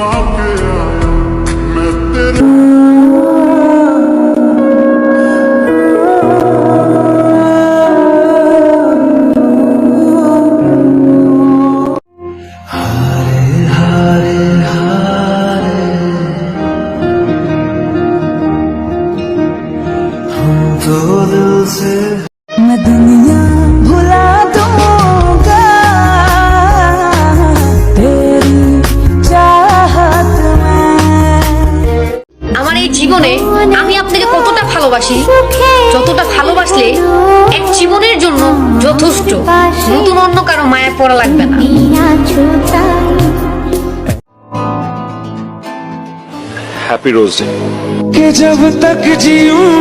sir को झुका के आया मैं तेरे मैं दुनिया জীবনে আমি আপনাকে কতটা ভালোবাসি যতটা ভালোবাসলে এক জীবনের জন্য যথেষ্ট নতুন অন্য কারো মায়া পড়া লাগবে না হ্যাপি রোজ ডে कि जब तक जीऊं मैं